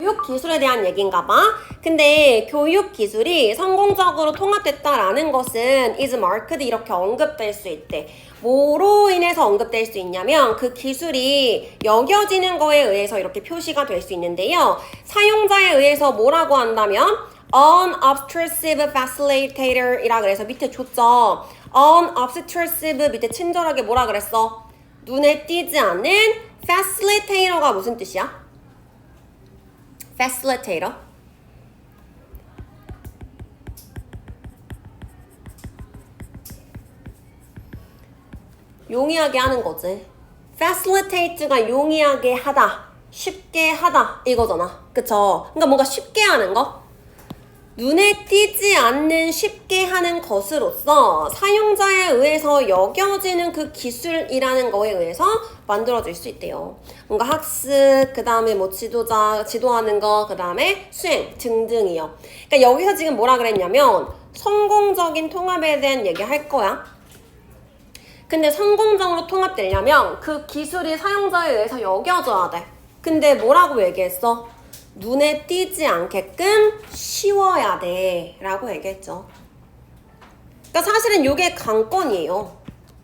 교육 기술에 대한 얘기인가 봐. 근데 교육 기술이 성공적으로 통합됐다라는 것은 is marked 이렇게 언급될 수 있대. 뭐로 인해서 언급될 수 있냐면 그 기술이 여겨지는 거에 의해서 이렇게 표시가 될 수 있는데요. 사용자에 의해서 뭐라고 한다면 unobtrusive facilitator 이라 그래서 밑에 줬죠. unobtrusive 밑에 친절하게 뭐라 그랬어? 눈에 띄지 않는 facilitator가 무슨 뜻이야? Facilitator. 용이하게 하는 거지. facilitate가 용이하게 하다, 쉽게 하다 이거잖아. 그쵸? 그러니까 뭔가 쉽게 하는 거. 눈에 띄지 않는 쉽게 하는 것으로서 사용자에 의해서 여겨지는 그 기술이라는 거에 의해서 만들어질 수 있대요. 뭔가 학습, 그 다음에 뭐 지도자, 지도하는 거, 그 다음에 수행 등등이요. 그러니까 여기서 지금 뭐라 그랬냐면 성공적인 통합에 대한 얘기 할 거야. 근데 성공적으로 통합되려면 그 기술이 사용자에 의해서 여겨져야 돼. 근데 뭐라고 얘기했어? 눈에 띄지 않게끔 쉬워야 돼. 라고 얘기했죠. 그러니까 사실은 이게 관건이에요.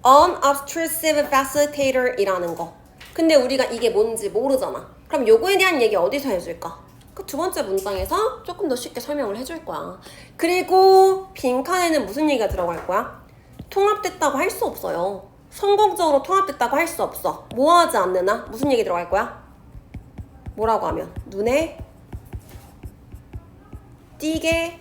unobtrusive facilitator 이라는 거. 근데 우리가 이게 뭔지 모르잖아. 그럼 요거에 대한 얘기 어디서 해줄까? 그 두 번째 문장에서 조금 더 쉽게 설명을 해줄 거야. 그리고 빈칸에는 무슨 얘기가 들어갈 거야? 통합됐다고 할 수 없어요. 성공적으로 통합됐다고 할 수 없어. 뭐 하지 않느나? 무슨 얘기 들어갈 거야? 뭐라고 하면? 눈에 띄게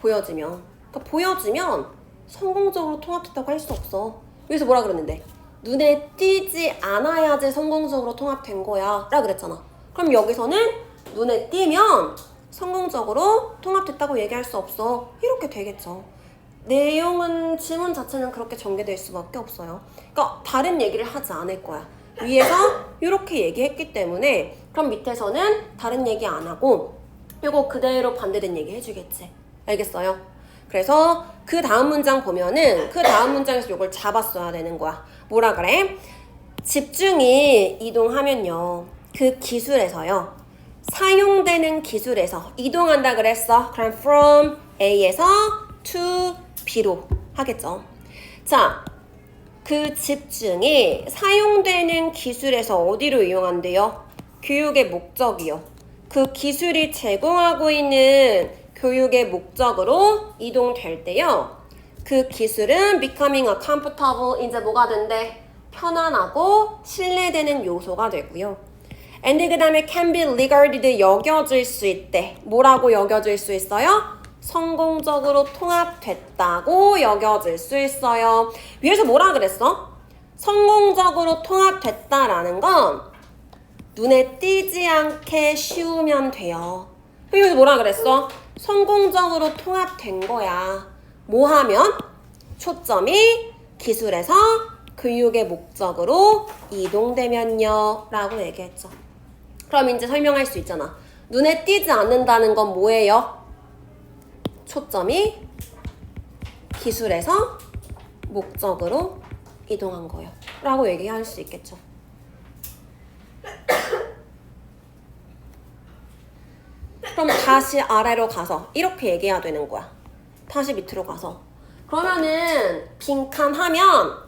보여지면. 그러니까 보여지면 성공적으로 통합됐다고 할 수 없어. 여기서 뭐라 그랬는데? 눈에 띄지 않아야지 성공적으로 통합된 거야. 라 그랬잖아. 그럼 여기서는 눈에 띄면 성공적으로 통합됐다고 얘기할 수 없어. 이렇게 되겠죠. 내용은 지문 자체는 그렇게 전개될 수밖에 없어요. 그러니까 다른 얘기를 하지 않을 거야. 위에서 이렇게 얘기했기 때문에 그럼 밑에서는 다른 얘기 안 하고 이거 그대로 반대된 얘기 해주겠지. 알겠어요? 그래서 그 다음 문장 보면은 그 다음 문장에서 이걸 잡았어야 되는 거야. 뭐라 그래? 집중이 이동하면요. 그 기술에서요. 사용되는 기술에서 이동한다 그랬어. 그럼 from A에서 to B로 하겠죠. 자, 그 집중이 사용되는 기술에서 어디로 이용한대요? 교육의 목적이요. 그 기술이 제공하고 있는 교육의 목적으로 이동될 때요. 그 기술은 becoming a comfortable 이제 뭐가 된대? 편안하고 신뢰되는 요소가 되고요. and 그 다음에 can be regarded 여겨질 수 있대. 뭐라고 여겨질 수 있어요? 성공적으로 통합됐다고 여겨질 수 있어요. 위에서 뭐라 그랬어? 성공적으로 통합됐다라는 건 눈에 띄지 않게 쉬우면 돼요. 여기서 뭐라 그랬어? 성공적으로 통합된 거야. 뭐 하면? 초점이 기술에서 교육의 목적으로 이동되면요. 라고 얘기했죠. 그럼 이제 설명할 수 있잖아. 눈에 띄지 않는다는 건 뭐예요? 초점이 기술에서 목적으로 이동한 거예요. 라고 얘기할 수 있겠죠. 그럼 다시 아래로 가서 이렇게 얘기해야 되는 거야. 다시 밑으로 가서. 그러면은 빈칸 하면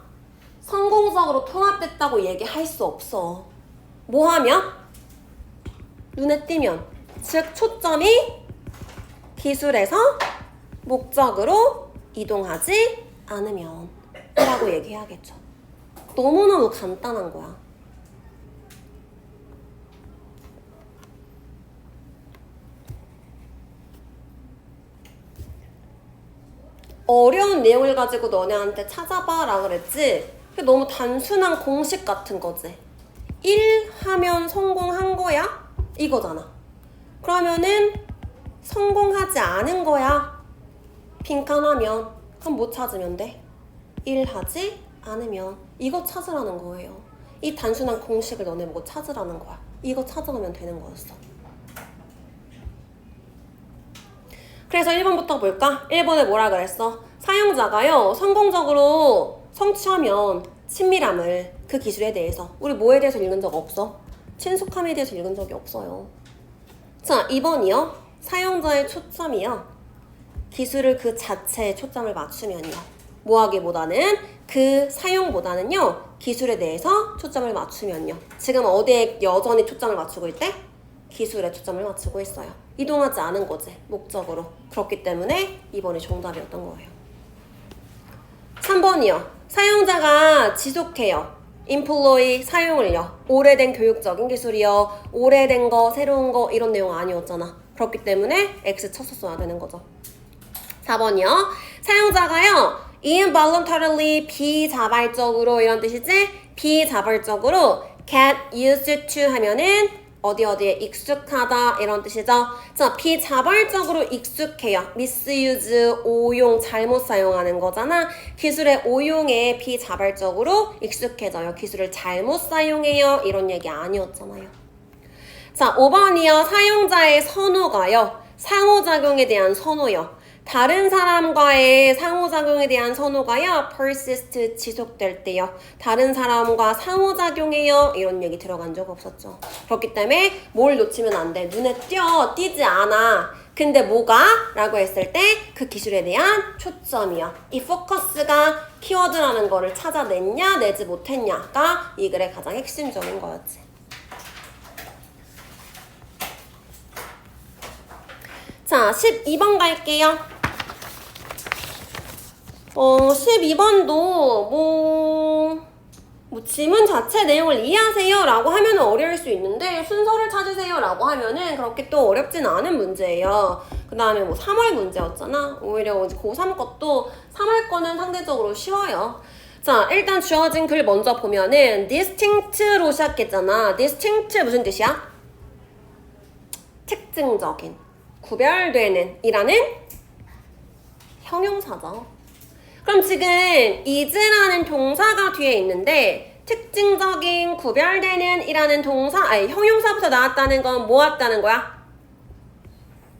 성공적으로 통합됐다고 얘기할 수 없어. 뭐 하면? 눈에 띄면. 즉, 초점이 기술에서 목적으로 이동하지 않으면 라고 얘기해야겠죠. 너무너무 간단한 거야. 어려운 내용을 가지고 너네한테 찾아봐 라 그랬지? 그게 너무 단순한 공식 같은 거지. 1 하면 성공한 거야? 이거잖아. 그러면은 성공하지 않은 거야. 빈칸 하면 그럼 못 찾으면 돼. 1 하지 않으면 이거 찾으라는 거예요. 이 단순한 공식을 너네 보고 찾으라는 거야. 이거 찾아오면 되는 거였어. 그래서 1번부터 볼까? 1번에 뭐라 그랬어? 사용자가요, 성공적으로 성취하면 친밀함을 그 기술에 대해서 우리 뭐에 대해서 읽은 적 없어? 친숙함에 대해서 읽은 적이 없어요. 자, 2번이요. 사용자의 초점이요. 기술을 그 자체에 초점을 맞추면요. 뭐하기보다는 그 사용보다는요. 기술에 대해서 초점을 맞추면요. 지금 어디에 여전히 초점을 맞추고 있대? 기술에 초점을 맞추고 있어요. 이동하지 않은 거지, 목적으로. 그렇기 때문에 2번이 정답이었던 거예요. 3번이요. 사용자가 지속해요. 인플로이 사용을요. 오래된 교육적인 기술이요. 오래된 거, 새로운 거 이런 내용 아니었잖아. 그렇기 때문에 X 쳤었어야 되는 거죠. 4번이요. 사용자가요. involuntarily 비자발적으로 이런 뜻이지? 비자발적으로 get used to 하면은 어디 어디에 익숙하다 이런 뜻이죠. 자, 비자발적으로 익숙해요. misuse, 오용, 잘못 사용하는 거잖아. 기술의 오용에 비자발적으로 익숙해져요. 기술을 잘못 사용해요. 이런 얘기 아니었잖아요. 자, 5번이요. 사용자의 선호가요. 상호작용에 대한 선호요. 다른 사람과의 상호작용에 대한 선호가요. persist 지속될 때요. 다른 사람과 상호작용해요. 이런 얘기 들어간 적 없었죠. 그렇기 때문에 뭘 놓치면 안 돼. 눈에 띄어 띄지 않아. 근데 뭐가? 라고 했을 때 그 기술에 대한 초점이야. 이 포커스가 키워드라는 거를 찾아냈냐 내지 못했냐가 이 글의 가장 핵심적인 거였지. 자, 12번 갈게요. 어, 12번도 뭐, 뭐 지문 자체 내용을 이해하세요 라고 하면 어려울 수 있는데 순서를 찾으세요 라고 하면은 그렇게 또 어렵진 않은 문제예요. 그 다음에 뭐 3월 문제였잖아. 오히려 이제 고3 것도 3월 거는 상대적으로 쉬워요. 자, 일단 주어진 글 먼저 보면은 distinct로 시작했잖아. distinct 무슨 뜻이야? 특징적인, 구별되는 이라는 형용사죠. 그럼 지금 is라는 동사가 뒤에 있는데 특징적인, 구별되는 이라는 동사, 아니 형용사부터 나왔다는 건뭐 왔다는 거야?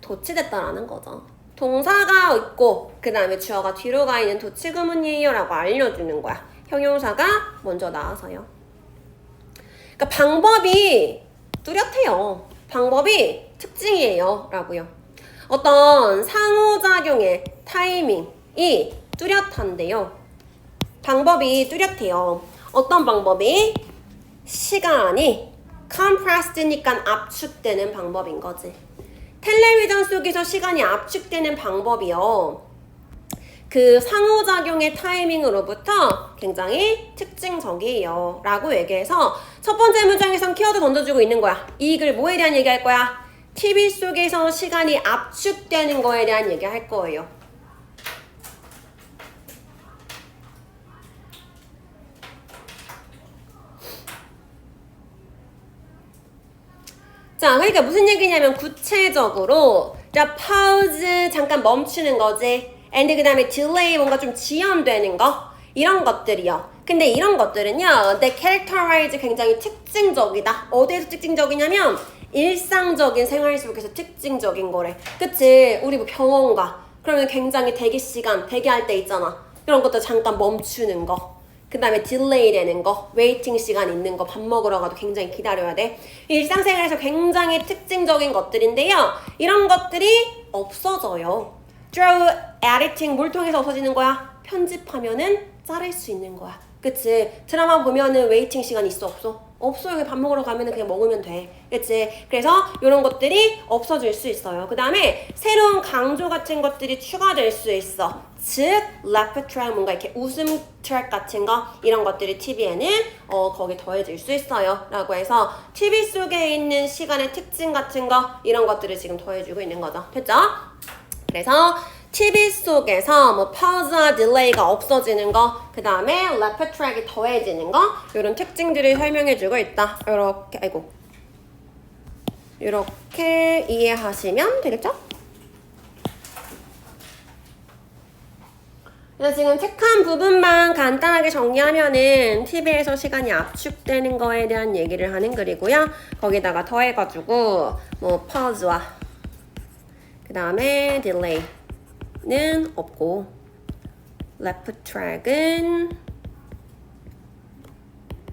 도치됐다라는 거죠. 동사가 있고 그 다음에 주어가 뒤로 가 있는 도치 구문이에요 라고 알려주는 거야. 형용사가 먼저 나와서요. 그러니까 방법이 뚜렷해요. 방법이 특징이에요 라고요. 어떤 상호작용의 타이밍이 뚜렷한데요. 방법이 뚜렷해요. 어떤 방법이? 시간이 compressed니까 압축되는 방법인 거지. 텔레비전 속에서 시간이 압축되는 방법이요. 그 상호작용의 타이밍으로부터 굉장히 특징적이에요. 라고 얘기해서 첫 번째 문장에선 키워드 던져주고 있는 거야. 이글 뭐에 대한 얘기 할 거야? TV 속에서 시간이 압축되는 거에 대한 얘기 할 거예요. 자, 그러니까 무슨 얘기냐면 구체적으로 자, pause 잠깐 멈추는 거지. and 그 다음에 delay 뭔가 좀 지연되는 거 이런 것들이요. 근데 이런 것들은요, 내 characterize 굉장히 특징적이다. 어디에서 특징적이냐면 일상적인 생활 속에서 특징적인 거래. 그치? 우리 뭐 병원 가. 그러면 굉장히 대기 시간, 대기할 때 있잖아. 그런 것도 잠깐 멈추는 거. 그 다음에 딜레이 되는 거, 웨이팅 시간 있는 거, 밥 먹으러 가도 굉장히 기다려야 돼. 일상생활에서 굉장히 특징적인 것들인데요. 이런 것들이 없어져요. through editing 뭘 통해서 없어지는 거야? 편집하면은 자를 수 있는 거야. 그치? 드라마 보면은 웨이팅 시간 있어 없어? 없어요. 그냥 밥 먹으러 가면은 그냥 먹으면 돼. 그치? 그래서 이런 것들이 없어질 수 있어요. 그 다음에 새로운 강조 같은 것들이 추가될 수 있어. 즉, laugh 뭔가 이렇게 웃음 트랙 같은 거 이런 것들이 TV에는 어, 거기 더해질 수 있어요. 라고 해서 TV 속에 있는 시간의 특징 같은 거 이런 것들을 지금 더해주고 있는 거죠. 됐죠? 그래서 TV 속에서 뭐 pause와 delay가 없어지는 거, 그 다음에 laugh track이 더해지는 거, 이런 특징들을 설명해주고 있다. 이렇게, 아이고. 이렇게 이해하시면 되겠죠? 그래서 지금 책한 부분만 간단하게 정리하면은 TV에서 시간이 압축되는 거에 대한 얘기를 하는 글이고요. 거기다가 더해가지고 뭐 pause와 그 다음에 delay 는 없고 left track은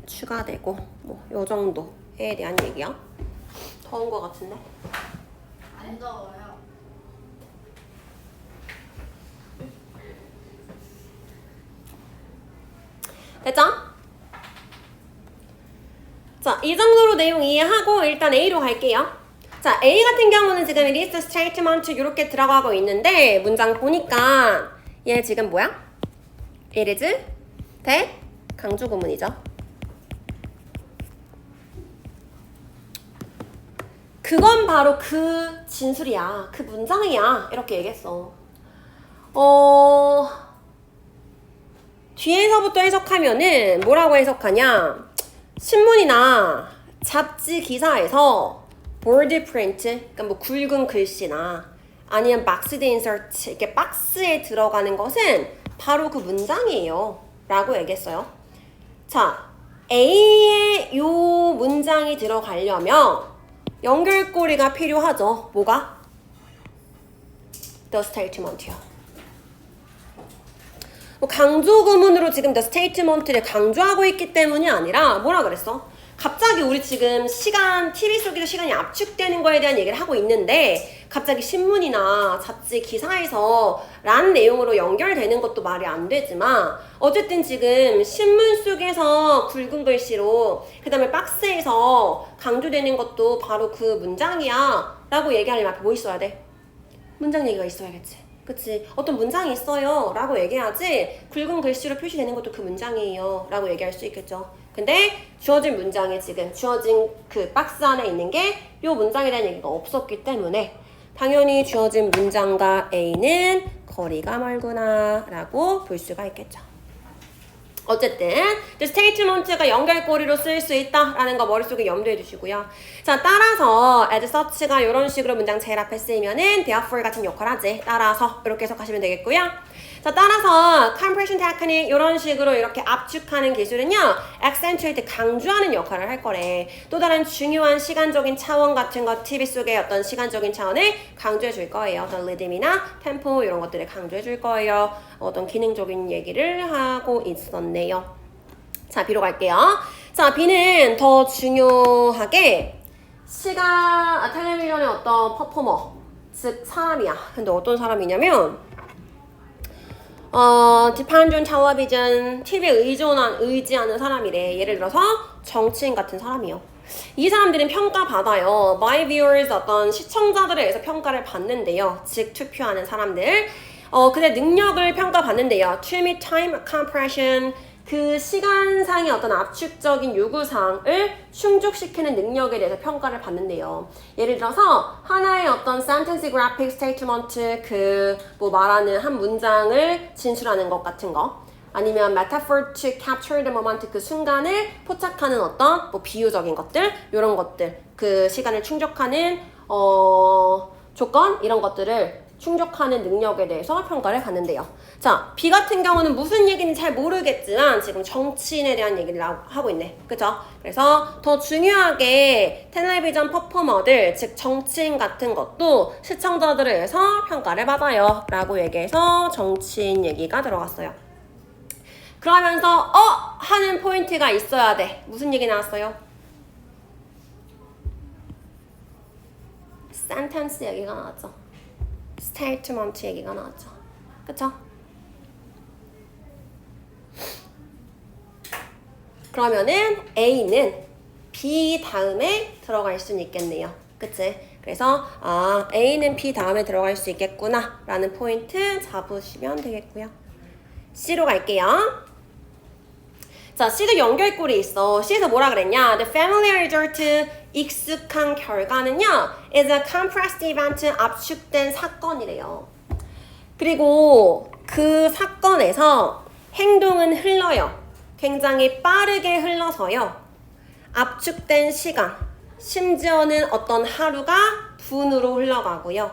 추가되고 뭐 요 정도에 대한 얘기야. 더운 거 같은데. 안 더워요. 됐죠? 자, 이 정도로 내용 이해하고 일단 A로 갈게요. 자, A 같은 경우는 지금 list statement 이렇게 들어가고 있는데 문장 보니까 얘 지금 뭐야? It is that 강조 구문이죠. 그건 바로 그 진술이야. 그 문장이야. 이렇게 얘기했어. 어, 뒤에서부터 해석하면은 뭐라고 해석하냐? 신문이나 잡지 기사에서 보드 프린트, 그러니까 뭐 굵은 글씨나 아니면 박스드 인서트, 이렇게 박스에 들어가는 것은 바로 그 문장이에요. 라고 얘기했어요. 자, A에 요 문장이 들어가려면 연결고리가 필요하죠. 뭐가? The statement요. 뭐 강조 구문으로 지금 the statement를 강조하고 있기 때문이 아니라 뭐라 그랬어? 갑자기 우리 지금 시간 TV 속에서 시간이 압축되는 거에 대한 얘기를 하고 있는데 갑자기 신문이나 잡지 기사에서 란 내용으로 연결되는 것도 말이 안 되지만 어쨌든 지금 신문 속에서 굵은 글씨로 그 다음에 박스에서 강조되는 것도 바로 그 문장이야 라고 얘기하려면 앞에 뭐 있어야 돼? 문장 얘기가 있어야겠지. 그치? 어떤 문장이 있어요. 라고 얘기하지, 굵은 글씨로 표시되는 것도 그 문장이에요. 라고 얘기할 수 있겠죠. 근데 주어진 문장에 지금 주어진 그 박스 안에 있는 게 이 문장에 대한 얘기가 없었기 때문에 당연히 주어진 문장과 A는 거리가 멀구나 라고 볼 수가 있겠죠. 어쨌든 statement가 연결고리로 쓰일 수 있다라는 거 머릿속에 염두해 두시고요. 자 따라서 as such가 이런 식으로 문장 제일 앞에 쓰이면은 therefore 같은 역할 하지. 따라서 이렇게 해석하시면 되겠고요. 자 따라서 compression technique 이런 식으로 이렇게 압축하는 기술은요 accentuate 강조하는 역할을 할 거래. 또 다른 중요한 시간적인 차원 같은 거 TV 속의 어떤 시간적인 차원을 강조해 줄 거예요. 어떤 리듬이나 템포 이런 것들을 강조해 줄 거예요. 어떤 기능적인 얘기를 하고 있었네요. 자, B로 갈게요. 자, B는 더 중요하게 시간, 아, 텔레비전의 어떤 퍼포머, 즉 사람이야. 근데 어떤 사람이냐면 어, on television, TV에 의존한, 의지하는 사람이래. 예를 들어서 정치인 같은 사람이요. 이 사람들은 평가받아요. My viewers 어떤 시청자들에 의해서 평가를 받는데요. 즉 투표하는 사람들. 어, 그의 능력을 평가받는데요. Meet time compression, 그 시간상의 어떤 압축적인 요구사항을 충족시키는 능력에 대해서 평가를 받는데요. 예를 들어서 하나의 어떤 sentence graphic statement 그 뭐 말하는 한 문장을 진술하는 것 같은 거 아니면 metaphor to capture the moment 그 순간을 포착하는 어떤 뭐 비유적인 것들 이런 것들 그 시간을 충족하는 어 조건 이런 것들을 충족하는 능력에 대해서 평가를 받는데요. 자, B 같은 경우는 무슨 얘기인지 잘 모르겠지만 지금 정치인에 대한 얘기를 나- 하고 있네. 그죠? 그래서 더 중요하게 텔레비전 퍼포머들, 즉 정치인 같은 것도 시청자들에 의해서 평가를 받아요. 라고 얘기해서 정치인 얘기가 들어갔어요. 그러면서 어! 하는 포인트가 있어야 돼. 무슨 얘기 나왔어요? 센텐스 얘기가 나왔죠. 스테이트먼트 얘기가 나왔죠. 그쵸? 그러면은 A는 B 다음에 들어갈 수는 있겠네요. 그치? 그래서 아 A는 B 다음에 들어갈 수 있겠구나 라는 포인트 잡으시면 되겠고요. C로 갈게요. 자, C도 연결골이 있어. C에서 뭐라 그랬냐? The familiar result, 익숙한 결과는요, is a compressed event, 압축된 사건이래요. 그리고 그 사건에서 행동은 흘러요. 굉장히 빠르게 흘러서요. 압축된 시간, 심지어는 어떤 하루가 분으로 흘러가고요.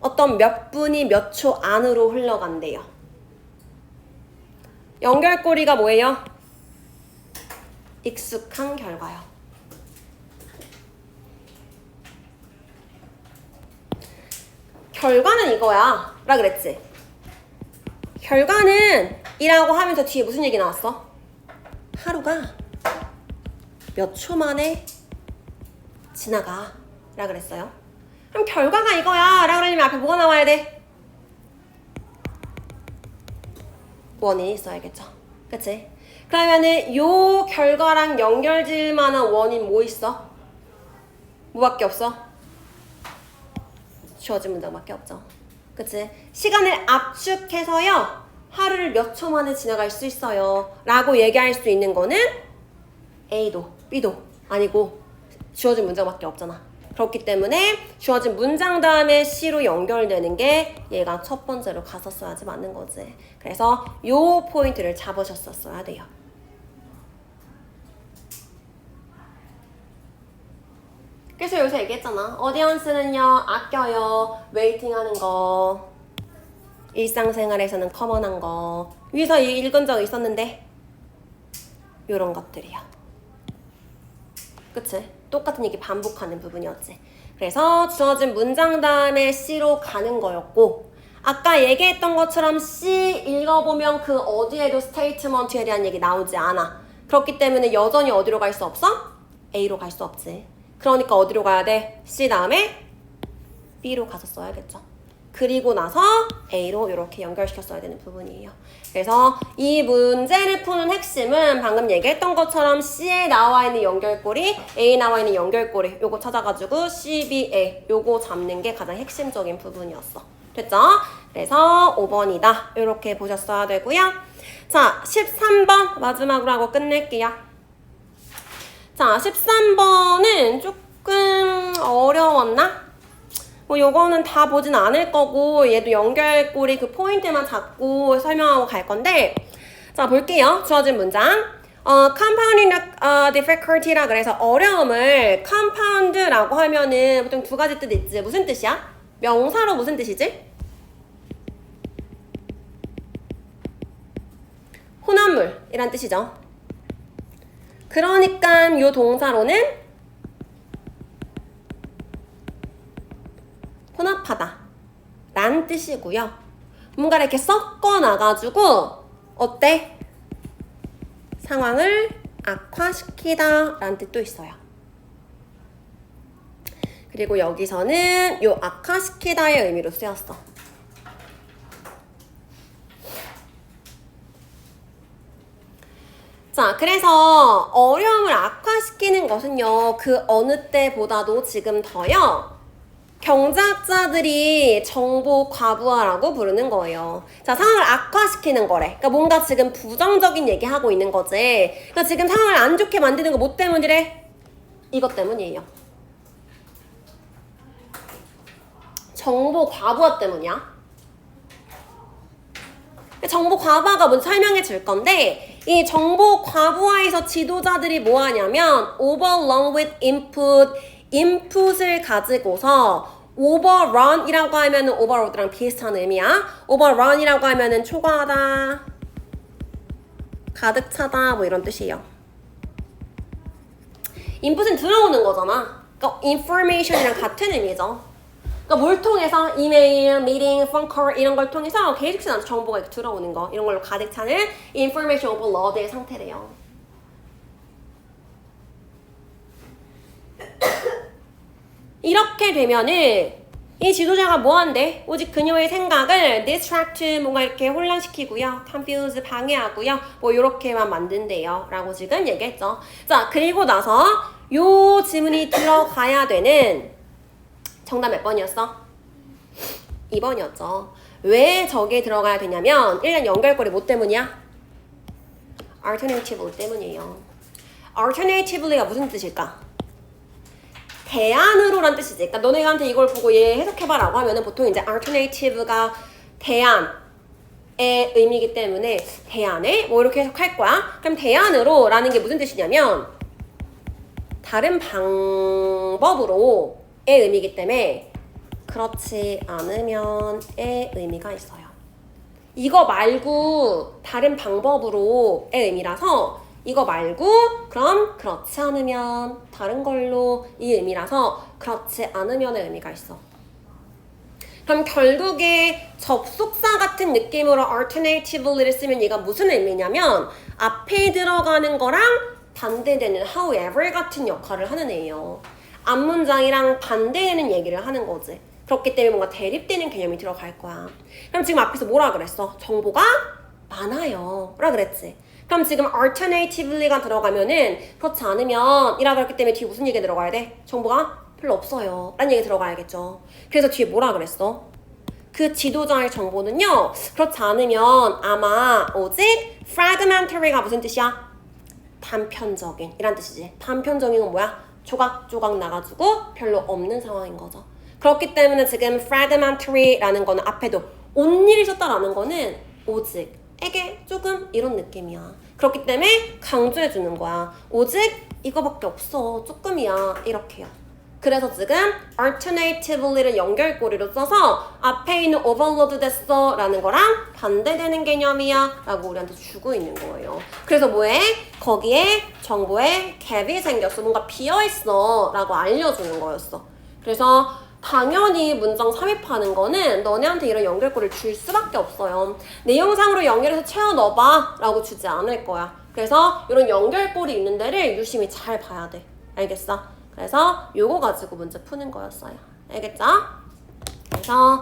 어떤 몇 분이 몇 초 안으로 흘러간대요. 연결고리가 뭐예요? 익숙한 결과요. 결과는 이거야. 라 그랬지? 결과는 이라고 하면서 뒤에 무슨 얘기 나왔어? 하루가 몇 초 만에 지나가. 라 그랬어요. 그럼 결과가 이거야 라고 그러면 앞에 뭐가 나와야 돼? 원인이 있어야겠죠. 그치? 그러면은 요 결과랑 연결질 만한 원인 뭐 있어? 뭐밖에 없어? 주어진 문장밖에 없죠. 그치? 시간을 압축해서요. 하루를 몇 초 만에 지나갈 수 있어요. 라고 얘기할 수 있는 거는 A도 B도 아니고 주어진 문장밖에 없잖아. 그렇기 때문에 주어진 문장 다음에 C로 연결되는 게 얘가 첫 번째로 갔었어야지 맞는 거지. 그래서 요 포인트를 잡으셨었어야 돼요. 그래서 요새 얘기했잖아. 어디언스는요, 아껴요, 웨이팅 하는 거, 일상생활에서는 커먼한 거. 위에서 이- 읽은 적 있었는데, 요런 것들이요. 그치? 똑같은 얘기 반복하는 부분이었지. 그래서 주어진 문장 다음에 C로 가는 거였고, 아까 얘기했던 것처럼 C 읽어보면 그 어디에도 스테이트먼트에 대한 얘기 나오지 않아. 그렇기 때문에 여전히 어디로 갈 수 없어? A로 갈 수 없지. 그러니까 어디로 가야 돼? C 다음에 B로 가서 써야겠죠. 그리고 나서 A로 이렇게 연결시켰어야 되는 부분이에요. 그래서 이 문제를 푸는 핵심은 방금 얘기했던 것처럼 C에 나와 있는 연결고리, A에 나와 있는 연결고리 요거 찾아가지고 C, B, A 요거 잡는 게 가장 핵심적인 부분이었어. 됐죠? 그래서 5번이다. 이렇게 보셨어야 되고요. 자, 13번 마지막으로 하고 끝낼게요. 자, 13번은 조금 어려웠나? 뭐 요거는 다 보진 않을 거고 얘도 연결고리 그 포인트만 잡고 설명하고 갈 건데 자 볼게요 주어진 문장 어 compounding uh, difficulty라 그래서 어려움을 compound라고 하면은 보통 두 가지 뜻 있지 무슨 뜻이야? 명사로 무슨 뜻이지? 혼합물이란 뜻이죠 그러니까 요 동사로는 혼합하다 란 뜻이고요. 뭔가 이렇게 섞어 놔가지고 어때? 상황을 악화시키다 라는 뜻도 있어요. 그리고 여기서는 요 악화시키다의 의미로 쓰였어. 자, 그래서 어려움을 악화시키는 것은요, 그 어느 때보다도 지금 더요, 경제학자들이 정보 과부하라고 부르는 거예요. 자, 상황을 악화시키는 거래. 그러니까 뭔가 지금 부정적인 얘기하고 있는 거지. 그러니까 지금 상황을 안 좋게 만드는 거 뭐 때문이래? 이것 때문이에요. 정보 과부하 때문이야. 정보 과부하가 뭔지 설명해 줄 건데 이 정보 과부하에서 지도자들이 뭐 하냐면 overrun with input 인풋을 가지고서 overrun이라고 하면은 overload랑 비슷한 의미야. overrun이라고 하면은 초과하다, 가득 차다 뭐 이런 뜻이에요. 인풋은 들어오는 거잖아. 그러니까 information이랑 같은 의미죠. 그러니까 뭘 통해서 이메일, 미팅, 폰콜 이런 걸 통해서 계속해서 나한테 정보가 이렇게 들어오는 거 이런 걸로 가득 차는 information overload의 상태래요. 이렇게 되면은 이 지도자가 뭐 한대? 오직 그녀의 생각을 distract 뭔가 이렇게 혼란시키고요. confuse 방해하고요. 뭐 이렇게만 만든대요. 라고 지금 얘기했죠. 자, 그리고 나서 요 지문이 들어가야 되는 정답 몇 번이었어? 2번이었죠. 왜 저게 들어가야 되냐면 일단 연결고리 뭐 때문이야? alternative 때문이에요. alternative가 무슨 뜻일까? 대안으로란 뜻이지. 그러니까 너네한테 이걸 보고 얘 해석해봐라고 하면은 보통 이제 alternative가 대안 의 의미이기 때문에 대안에 뭐 이렇게 해석할 거야. 그럼 대안으로라는 게 무슨 뜻이냐면 다른 방법으로 의 의미이기 때문에 그렇지 않으면의 의미가 있어요. 이거 말고 다른 방법으로의 의미라서 이거 말고 그럼 그렇지 않으면 다른 걸로 이 의미라서 그렇지 않으면의 의미가 있어. 그럼 결국에 접속사 같은 느낌으로 alternative를 쓰면 얘가 무슨 의미냐면 앞에 들어가는 거랑 반대되는 however 같은 역할을 하는 애예요. 앞문장이랑 반대되는 얘기를 하는 거지. 그렇기 때문에 뭔가 대립되는 개념이 들어갈 거야. 그럼 지금 앞에서 뭐라 그랬어? 정보가 많아요. 라 그랬지. 그럼 지금 alternatively가 들어가면은 그렇지 않으면 이라 그랬기 때문에 뒤에 무슨 얘기 들어가야 돼? 정보가 별로 없어요. 라는 얘기 들어가야겠죠. 그래서 뒤에 뭐라 그랬어? 그 지도자의 정보는요. 그렇지 않으면 아마 오직 fragmentary가 무슨 뜻이야? 단편적인 이란 뜻이지. 단편적인 건 뭐야? 조각조각 나가지고 별로 없는 상황인 거죠. 그렇기 때문에 지금 fragmentary라는 거는 앞에도 온 일이 썼다라는 거는 오직 에게 조금 이런 느낌이야. 그렇기 때문에 강조해 주는 거야. 오직 이거밖에 없어. 조금이야. 이렇게요. 그래서 지금 alternatively를 연결고리로 써서 앞에 있는 overload 됐어 라는 거랑 반대되는 개념이야 라고 우리한테 주고 있는 거예요. 그래서 뭐해? 거기에 정보에 갭이 생겼어. 뭔가 비어있어 라고 알려주는 거였어. 그래서 당연히 문장 삽입하는 거는 너네한테 이런 연결고리를 줄 수밖에 없어요. 내용상으로 연결해서 채워 넣어봐 라고 주지 않을 거야. 그래서 이런 연결고리 있는 데를 유심히 잘 봐야 돼. 알겠어? 그래서 요거 가지고 문제 푸는 거였어요. 알겠죠? 그래서